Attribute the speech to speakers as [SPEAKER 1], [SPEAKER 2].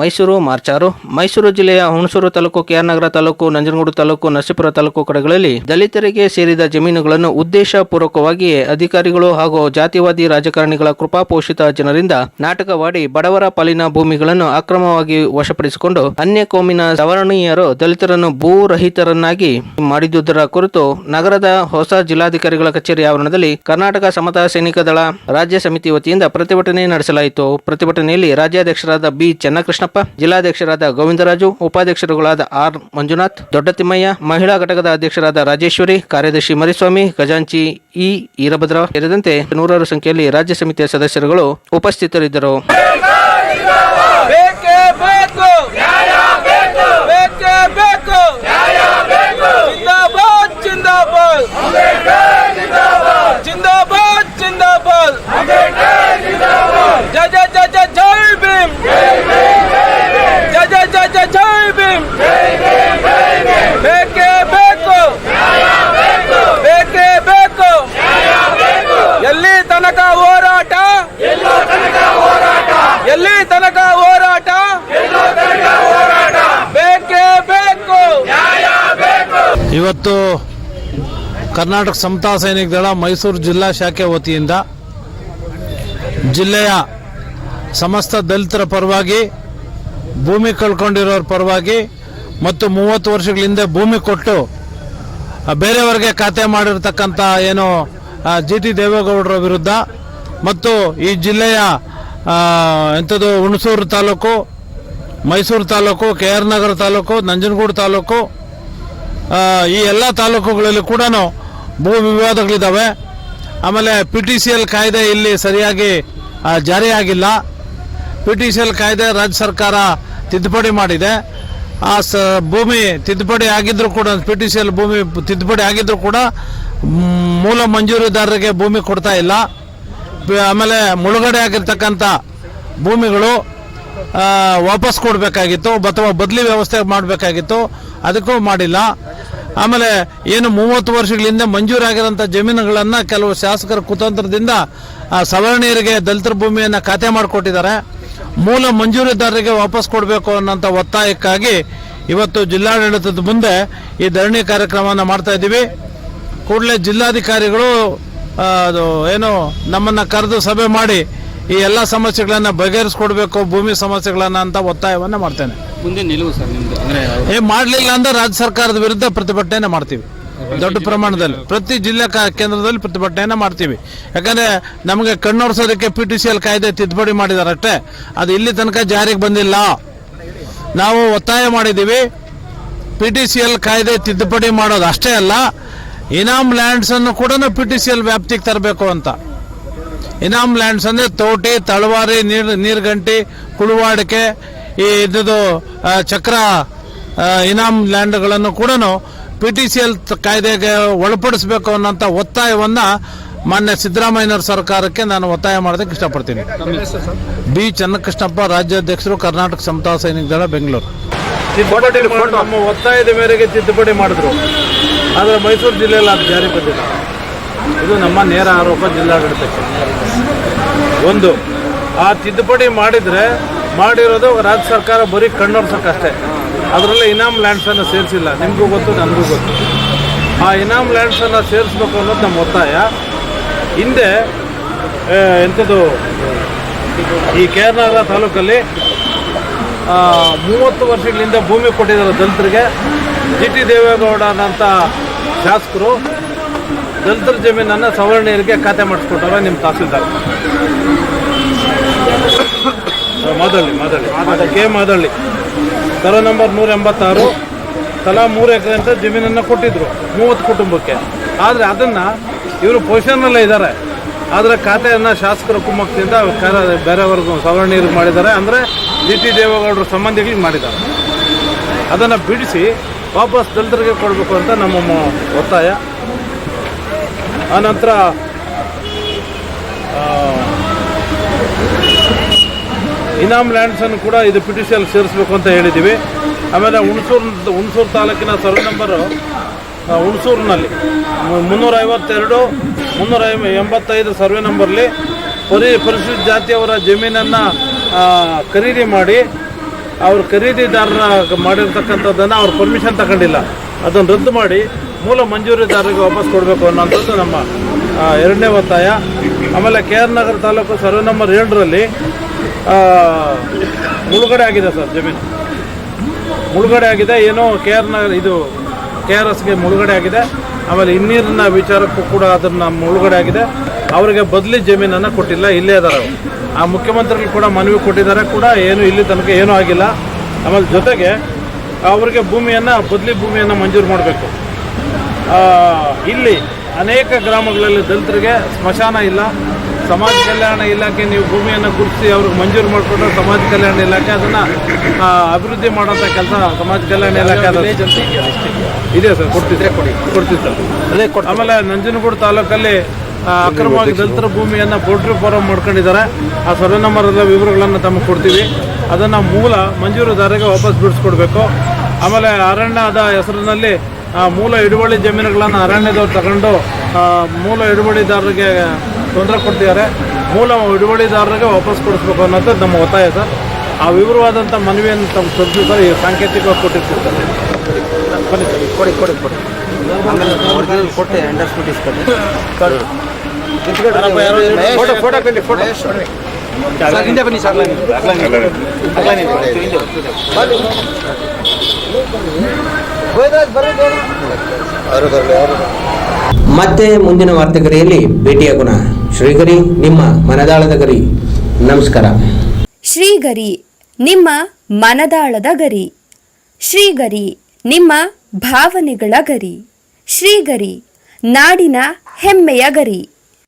[SPEAKER 1] ಮೈಸೂರು ಮಾರ್ಚಾರು. ಮೈಸೂರು ಜಿಲ್ಲೆಯ ಹುಣಸೂರು ತಾಲೂಕು ಕೆಆರ್ ನಗರ ತಾಲೂಕು, ನಂಜನಗೂಡು ತಾಲೂಕು, ನರಸೀಪುರ ತಾಲೂಕು ಕಡೆಗಳಲ್ಲಿ ದಲಿತರಿಗೆ ಸೇರಿದ ಜಮೀನುಗಳನ್ನು ಉದ್ದೇಶಪೂರ್ವಕವಾಗಿ ಅಧಿಕಾರಿಗಳು ಹಾಗೂ ಜಾತಿವಾದಿ ರಾಜಕಾರಣಿಗಳ ಕೃಪಾಪೋಷಿತ ಜನರಿಂದ ನಾಟಕವಾಡಿ ಬಡವರ ಪಾಲಿನ ಭೂಮಿಗಳನ್ನು ಅಕ್ರಮವಾಗಿ ವಶಪಡಿಸಿಕೊಂಡು ಅನ್ಯ ಕೋಮಿನ ಸವರ್ಣೀಯರು ದಲಿತರನ್ನು ಭೂರಹಿತರನ್ನಾಗಿ ಮಾಡಿದ್ದುದರ ಕುರಿತು ನಗರದ ಹೊಸ ಜಿಲ್ಲಾಧಿಕಾರಿಗಳ ಕಚೇರಿ ಆವರಣದಲ್ಲಿ ಕರ್ನಾಟಕ ಸಮತಾ ಸೈನಿಕ ದಳ ರಾಜ್ಯ ಸಮಿತಿ ವತಿಯಿಂದ ಪ್ರತಿಭಟನೆ ನಡೆಸಲಾಯಿತು. ಪ್ರತಿಭಟನೆಯಲ್ಲಿ ರಾಜ್ಯಾಧ್ಯಕ್ಷರಾದ ಬಿ. ಚೆನ್ನಕೃಷ್ಣಪ್ಪ ಜಿಲ್ಲಾಧ್ಯಕ್ಷರಾದ ಗೋವಿಂದರಾಜು, ಉಪಾಧ್ಯಕ್ಷರುಗಳಾದ ಆರ್ ಮಂಜುನಾಥ್, ದೊಡ್ಡತಿಮ್ಮಯ್ಯ, ಮಹಿಳಾ ಘಟಕದ ಅಧ್ಯಕ್ಷರಾದ ರಾಜೇಶ್ವರಿ, ಕಾರ್ಯದರ್ಶಿ ಮರಿಸ್ವಾಮಿ, ಖಜಾಂಚಿ ಇ ಈರಭದ್ರ ಸೇರಿದಂತೆ ನೂರಾರು ಸಂಖ್ಯೆಯಲ್ಲಿ ರಾಜ್ಯ ಸಮಿತಿಯ ಸದಸ್ಯರುಗಳು ಉಪಸ್ಥಿತರಿದ್ದರು
[SPEAKER 2] ಬೇಕೇ ಬೇಕು ನ್ಯಾಯ ಬೇಕು ಬೇಕೇ ಬೇಕು ನ್ಯಾಯ ಬೇಕು ಜಿಂದಾಬಾದ್ ಜಿಂದಾಬಾದ್ ಜಿಂದಾಬಾದ್ ಜಿಂದಾಬಾದ್ ಜಯ ಜಯ ಜಯ ಜಯ ಜೈ ಭೀಮ್ ಜಯ ಜಯ ಜಯ ಜಯ ಜೈ ಭೀಮ್ ಬೇಕೇ ಬೇಕು ಬೇಕೇ ಬೇಕು ಎಲ್ಲಿ ತನಕ ಹೋರಾಟ ಎಲ್ಲಿ ತನಕ ಹೋರಾಟ.
[SPEAKER 3] ಇವತ್ತು ಕರ್ನಾಟಕ ಸಮತಾ ಸೈನಿಕ ದಳ ಮೈಸೂರು ಜಿಲ್ಲಾ ಶಾಖೆ ವತಿಯಿಂದ ಜಿಲ್ಲೆಯ ಸಮಸ್ತ ದಲಿತರ ಪರವಾಗಿ, ಭೂಮಿ ಕಳ್ಕೊಂಡಿರೋರ ಪರವಾಗಿ ಮತ್ತು ಮೂವತ್ತು ವರ್ಷಗಳ ಹಿಂದೆ ಭೂಮಿ ಕೊಟ್ಟು ಬೇರೆಯವರಿಗೆ ಖಾತೆ ಮಾಡಿರ್ತಕ್ಕಂಥ ಏನು ಜಿ ಟಿ ದೇವೇಗೌಡರ ವಿರುದ್ಧ ಮತ್ತು ಈ ಜಿಲ್ಲೆಯ ಆ, ಎಂಥದ್ದು ಹುಣಸೂರು ತಾಲೂಕು ಮೈಸೂರು ತಾಲೂಕು ಕೆ ಆರ್ ನಗರ ತಾಲೂಕು ನಂಜನಗೂಡು ತಾಲೂಕು ಈ ಎಲ್ಲ ತಾಲೂಕುಗಳಲ್ಲಿ ಕೂಡ ಭೂ ವಿವಾದಗಳಿದ್ದಾವೆ ಆಮೇಲೆ ಪಿ ಟಿ ಸಿ ಎಲ್ ಕಾಯ್ದೆ ಇಲ್ಲಿ ಸರಿಯಾಗಿ ಜಾರಿಯಾಗಿಲ್ಲ. ಪಿ ಟಿ ಸಿ ಎಲ್ ಕಾಯ್ದೆ ರಾಜ್ಯ ಸರ್ಕಾರ ತಿದ್ದುಪಡಿ ಮಾಡಿದೆ. ಆ ಸ ಭೂಮಿ ತಿದ್ದುಪಡಿ ಆಗಿದ್ರು ಕೂಡ ಪಿ ಟಿ ಸಿ ಎಲ್ ಭೂಮಿ ತಿದ್ದುಪಡಿ ಆಗಿದ್ರು ಕೂಡ ಮೂಲ ಮಂಜೂರಿದಾರರಿಗೆ ಭೂಮಿ ಕೊಡ್ತಾ ಇಲ್ಲ. ಆಮೇಲೆ ಮುಳುಗಡೆ ಆಗಿರ್ತಕ್ಕಂಥ ಭೂಮಿಗಳು ವಾಪಸ್ ಕೊಡಬೇಕಾಗಿತ್ತು, ಅಥವಾ ಬದಲಿ ವ್ಯವಸ್ಥೆ ಮಾಡಬೇಕಾಗಿತ್ತು, ಅದಕ್ಕೂ ಮಾಡಿಲ್ಲ. ಆಮೇಲೆ ಏನು ಮೂವತ್ತು ವರ್ಷಗಳಿಂದ ಮಂಜೂರಾಗಿರೋಂಥ ಜಮೀನುಗಳನ್ನು ಕೆಲವು ಶಾಸಕರ ಕುತಂತ್ರದಿಂದ ಸವರ್ಣೀಯರಿಗೆ ದಲಿತರ ಭೂಮಿಯನ್ನು ಖಾತೆ ಮಾಡಿಕೊಟ್ಟಿದ್ದಾರೆ. ಮೂಲ ಮಂಜೂರಿದಾರರಿಗೆ ವಾಪಸ್ ಕೊಡಬೇಕು ಅನ್ನೋಂಥ ಒತ್ತಾಯಕ್ಕಾಗಿ ಇವತ್ತು ಜಿಲ್ಲಾಡಳಿತದ ಮುಂದೆ ಈ ಧರಣಿ ಕಾರ್ಯಕ್ರಮವನ್ನು ಮಾಡ್ತಾ ಇದ್ದೀವಿ. ಕೂಡಲೇ ಜಿಲ್ಲಾಧಿಕಾರಿಗಳು ಅದು ಏನು ನಮ್ಮನ್ನ ಕರೆದು ಸಭೆ ಮಾಡಿ ಈ ಎಲ್ಲ ಸಮಸ್ಯೆಗಳನ್ನ ಬಗೆಹರಿಸ್ಕೊಡ್ಬೇಕು ಭೂಮಿ ಸಮಸ್ಯೆಗಳನ್ನ ಅಂತ ಒತ್ತಾಯವನ್ನ ಮಾಡ್ತೇನೆ.
[SPEAKER 4] ಮುಂದೆ ನಿಲುವು ಸರ್ ನಿಮ್ದು? ಅಂದ್ರೆ
[SPEAKER 3] ಏ ಮಾಡಲಿಲ್ಲ ಅಂದ್ರೆ ರಾಜ್ಯ ಸರ್ಕಾರದ ವಿರುದ್ಧ ಪ್ರತಿಭಟನೆ ಮಾಡ್ತೀವಿ. ದೊಡ್ಡ ಪ್ರಮಾಣದಲ್ಲಿ. ಪ್ರತಿ ಜಿಲ್ಲಾ ಕೇಂದ್ರದಲ್ಲಿ ಪ್ರತಿಭಟನೆಯನ್ನ ಮಾಡ್ತೀವಿ. ಯಾಕಂದ್ರೆ ನಮಗೆ ಕಣ್ಣೋರ್ಸೋದಕ್ಕೆ ಪಿ ಟಿ ಸಿ ಎಲ್ ಕಾಯ್ದೆ ತಿದ್ದುಪಡಿ ಮಾಡಿದಾರಷ್ಟೇ ಅದು ಇಲ್ಲಿ ತನಕ ಜಾರಿಗೆ ಬಂದಿಲ್ಲ. ನಾವು ಒತ್ತಾಯ ಮಾಡಿದ್ದೀವಿ ಪಿ ಟಿ ಸಿ ಎಲ್ ಕಾಯ್ದೆ ತಿದ್ದುಪಡಿ ಮಾಡೋದು ಅಷ್ಟೇ ಅಲ್ಲ. ಇನಾಮ್ ಲ್ಯಾಂಡ್ಸ್ ಅನ್ನು ಕೂಡ ಪಿ ಟಿ ಸಿ ಎಲ್ ವ್ಯಾಪ್ತಿಗೆ ತರಬೇಕು ಅಂತ. ಇನಾಮ್ ಲ್ಯಾಂಡ್ಸ್ ಅಂದ್ರೆ ತೋಟಿ ತಳವಾರಿ ನೀರ್ ನೀರ್ಗಂಟಿ ಕುಳುವಾಡಿಕೆ ಈ ಇದ್ದು ಚಕ್ರ ಇನಾಮ್ ಲ್ಯಾಂಡ್ಗಳನ್ನು ಕೂಡ ಪಿ ಟಿ ಸಿ ಎಲ್ ಕಾಯ್ದೆಗೆ ಒಳಪಡಿಸಬೇಕು ಅನ್ನೋಂಥ ಒತ್ತಾಯವನ್ನ ಮಾನ್ಯ ಸಿದ್ದರಾಮಯ್ಯನವರ ಸರ್ಕಾರಕ್ಕೆ ನಾನು ಒತ್ತಾಯ ಮಾಡೋದಕ್ಕೆ ಇಷ್ಟಪಡ್ತೀನಿ. ಬಿ. ಚನ್ನಕೃಷ್ಣಪ್ಪ ರಾಜ್ಯಾಧ್ಯಕ್ಷರು ಕರ್ನಾಟಕ ಸಮತಾ ಸೈನಿಕ ದಳ ಬೆಂಗಳೂರು. ನಮ್ಮ ಒತ್ತಾಯದ ಮೇರೆಗೆ ತಿದ್ದುಪಡಿ ಮಾಡಿದ್ರು. ಆದರೆ ಮೈಸೂರು ಜಿಲ್ಲೆಯಲ್ಲಿ ಅದು ಜಾರಿ ಬಂದಿಲ್ಲ. ಇದು ನಮ್ಮ ನೇರ ಆರೋಪ ಜಿಲ್ಲಾಡಳಿತಕ್ಕೆ. ಒಂದು ಆ ತಿದ್ದುಪಡಿ ಮಾಡಿದರೆ ಮಾಡಿರೋದು ರಾಜ್ಯ ಸರ್ಕಾರ ಬರೀ ಕಣ್ಣೊರ್ಸಕ್ಕಷ್ಟೇ ಅದರಲ್ಲಿ ಇನಾಮ್ ಲ್ಯಾಂಡ್ಸನ್ನು ಸೇರಿಸಿಲ್ಲ. ನಿಮಗೂ ಗೊತ್ತು ನನಗೂ ಗೊತ್ತು. ಆ ಇನಾಮ್ ಲ್ಯಾಂಡ್ಸನ್ನು ಸೇರಿಸ್ಬೇಕು ಅನ್ನೋದು ನಮ್ಮ ಒತ್ತಾಯ. ಹಿಂದೆ ಎಂಥದ್ದು ಈ ಕೇರಳ ತಾಲೂಕಲ್ಲಿ ಆ, ಮೂವತ್ತು ವರ್ಷಗಳಿಂದ ಭೂಮಿ ಕೊಟ್ಟಿದ್ದಾರೆ ದಲಿತರಿಗೆ. ಜಿ ಟಿ ದೇವೇಗೌಡನಂಥ ಶಾಸಕರು ದಲಿತರ ಜಮೀನನ್ನು ಸವರ್ಣೀಯರಿಗೆ ಖಾತೆ ಮಾಡಿಸ್ಕೊಟ್ಟವ್ರೆ ನಿಮ್ಮ ತಹಸೀಲ್ದಾರ್. ಮಾದಳ್ಳಿ ಮಾದಳ್ಳಿ. ಕೆ ಮಾದಳ್ಳಿ. ತರೋ ನಂಬರ್ ನೂರ ಎಂಬತ್ತಾರು ತಲಾ ಮೂರು ಎಕರೆ ಅಂತ ಜಮೀನನ್ನು ಕೊಟ್ಟಿದ್ರು, ಮೂವತ್ತು ಕುಟುಂಬಕ್ಕೆ. ಆದರೆ ಅದನ್ನು ಇವರು ಪೊಸಿಷನ್ನಲ್ಲೇ ಇದ್ದಾರೆ ಆದರೆ ಖಾತೆಯನ್ನು ಶಾಸಕರ ಕುಮ್ಮಕ್ಕದಿಂದ ಕಾರ- ಬೇರೆಯವ್ರಿಗೂ ಸವರ್ಣೀಯರಿಗೆ ಮಾಡಿದ್ದಾರೆ. ಅಂದರೆ ಡಿ ಟಿ ದೇವೇಗೌಡರ ಸಂಬಂಧಿಗಳಿಗೆ ಮಾಡಿದ್ದಾರೆ. ಅದನ್ನು ಬಿಡಿಸಿ ವಾಪಸ್ ದಲಿತರಿಗೆ ಕೊಡಬೇಕು ಅಂತ ನಮ್ಮ ಒತ್ತಾಯ. ಆನಂತರ ಇನಾಮ್ ಲ್ಯಾಂಡ್ಸನ್ನು ಕೂಡ ಇದು ಪಿಟಿಷಿಯಲ್ಲಿ ಸೇರಿಸಬೇಕು ಅಂತ ಹೇಳಿದ್ದೀವಿ. ಆಮೇಲೆ ಹುಣಸೂರು ಹುಣಸೂರು ತಾಲೂಕಿನ ಸರ್ವೆ ನಂಬರು ಹುಣಸೂರಿನಲ್ಲಿ ಮು- ಮುನ್ನೂರ ಎಂಬತ್ತೈದು ಸರ್ವೆ ನಂಬರ್ಲಿ ಪರಿ ಪರಿಶಿಷ್ಟ ಜಾತಿಯವರ ಜಮೀನನ್ನು ಖರೀದಿ ಮಾಡಿ ಅವ್ರ ಖರೀದಿದಾರರ ಮಾಡಿರ್ತಕ್ಕಂಥದ್ದನ್ನು ಅವ್ರ ಪರ್ಮಿಷನ್ ತಗೊಂಡಿಲ್ಲ. ಅದನ್ನು ರದ್ದು ಮಾಡಿ ಮೂಲ ಮಂಜೂರಿದಾರರಿಗೆ ವಾಪಸ್ ಕೊಡಬೇಕು ಅನ್ನೋಂಥದ್ದು ನಮ್ಮ ಎರಡನೇ ಒತ್ತಾಯ. ಆಮೇಲೆ K R Nagar taluk survey number ಏಳರಲ್ಲಿ ಮುಳುಗಡೆ ಆಗಿದೆ ಸರ್ ಜಮೀನು. ಮುಳುಗಡೆ ಆಗಿದೆ, ಏನೋ ಕೆ ಆರ್ ನಗರ, ಇದು ಕೆ ಆರ್ ಎಸ್ಗೆ ಮುಳುಗಡೆ ಆಗಿದೆ. ಆಮೇಲೆ ಇನ್ನೀರಿನ ವಿಚಾರಕ್ಕೂ ಕೂಡ ಅದನ್ನು ಮುಳುಗಡೆ ಆಗಿದೆ. ಅವರಿಗೆ ಬದಲಿ ಜಮೀನನ್ನು ಕೊಟ್ಟಿಲ್ಲ ಇಲ್ಲೇ ಇದ್ದಾರೆ ಆ ಮುಖ್ಯಮಂತ್ರಿಗಳು ಕೂಡ ಮನವಿ ಕೊಟ್ಟಿದ್ದಾರೆ ಕೂಡ ಏನು ಇಲ್ಲಿ ತನಕ ಏನೂ ಆಗಿಲ್ಲ. ಆಮೇಲೆ ಜೊತೆಗೆ ಅವರಿಗೆ ಭೂಮಿಯನ್ನು ಬದಲಿ ಭೂಮಿಯನ್ನು ಮಂಜೂರು ಮಾಡಬೇಕು. ಇಲ್ಲಿ ಅನೇಕ ಗ್ರಾಮಗಳಲ್ಲಿ ದಲಿತರಿಗೆ ಸ್ಮಶಾನ ಇಲ್ಲ ಸಮಾಜ ಕಲ್ಯಾಣ ಇಲಾಖೆ ನೀವು ಭೂಮಿಯನ್ನು ಗುರುತಿಸಿ ಅವ್ರಿಗೆ ಮಂಜೂರು ಮಾಡಿಕೊಂಡು ಸಮಾಜ ಕಲ್ಯಾಣ ಇಲಾಖೆ ಅದನ್ನು ಅಭಿವೃದ್ಧಿ ಮಾಡೋಂಥ ಕೆಲಸ ಸಮಾಜ ಕಲ್ಯಾಣ ಇಲಾಖೆ ಅದು. ಇದೆ ಸರ್ ಕೊಡ್ತಿದ್ರೆ ಕೊಡಿ. ಕೊಡ್ತೀವಿ ಸರ್. ಅದೇ ಆಮೇಲೆ ನಂಜನಗೂಡು ತಾಲೂಕಲ್ಲಿ ಅಕ್ರಮವಾಗಿ ದಲಿತರ ಭೂಮಿಯನ್ನು ಪೋಲ್ಟ್ರಿ ಫಾರಂ ಮಾಡ್ಕೊಂಡಿದ್ದಾರೆ. ಆ ಸರ್ವೆ ನಂಬರ್ದ ಎಲ್ಲ ವಿವರಗಳನ್ನು ತಮಗೆ ಕೊಡ್ತೀವಿ. ಅದನ್ನು ಮೂಲ ಮಂಜೂರುದಾರರಿಗೆ ವಾಪಸ್ ಬಿಡಿಸ್ಕೊಡ್ಬೇಕು. ಆಮೇಲೆ ಅರಣ್ಯದ ಹೆಸರಿನಲ್ಲಿ ಆ, ಮೂಲ ಹಿಡುವಳಿ ಜಮೀನುಗಳನ್ನು ಅರಣ್ಯದವ್ರು ತಗೊಂಡು ಆ, ಮೂಲ ಹಿಡುವಳಿದಾರರಿಗೆ ತೊಂದರೆ ಕೊಡ್ತಿದ್ದಾರೆ. ಮೂಲ ಹಿಡುವಳಿದಾರರಿಗೆ ವಾಪಸ್ ಕೊಡಿಸ್ಬೇಕು ಅನ್ನೋದು ನಮ್ಮ ಒತ್ತಾಯ ಸರ್. ಆ ವಿವರವಾದಂಥ ಮನವಿಯನ್ನು ತಮ್ಮ ತೋರಿಸಿ ಸರ್. ಈ ಸಾಂಕೇತಿಕವಾಗಿ ಕೊಟ್ಟಿರ್ತೀವಿ ಸರ್. ಬನ್ನಿ ಸರ್
[SPEAKER 5] ಕೊಡಿ ಕೊಡಿ ಕೊಡಿ. ಆಮೇಲೆ ಕೊಟ್ಟೆ ಇಸ್ಕೊಂಡು ಫೋಟೋ ಫೋಟೋ ಕಂಡಿ ಫೋಟೋ. ಹಿಂದೆ ಬನ್ನಿ ಸರ್ ಮತ್ತೆ ಮುಂದಿನ ವಾರ್ತೆಗರಿಯಲ್ಲಿ ಭೇಟಿಯಾಗೋಣ ಶ್ರೀಗರಿ ನಿಮ್ಮ ಮನದಾಳದ ಗರಿ. ನಮಸ್ಕಾರ.
[SPEAKER 6] ಶ್ರೀಗರಿ ನಿಮ್ಮ ಮನದಾಳದ ಗರಿ. ಶ್ರೀಗರಿ ನಿಮ್ಮ ಭಾವನೆಗಳ ಗರಿ. ಶ್ರೀಗರಿ ನಾಡಿನ ಹೆಮ್ಮೆಯ ಗರಿ.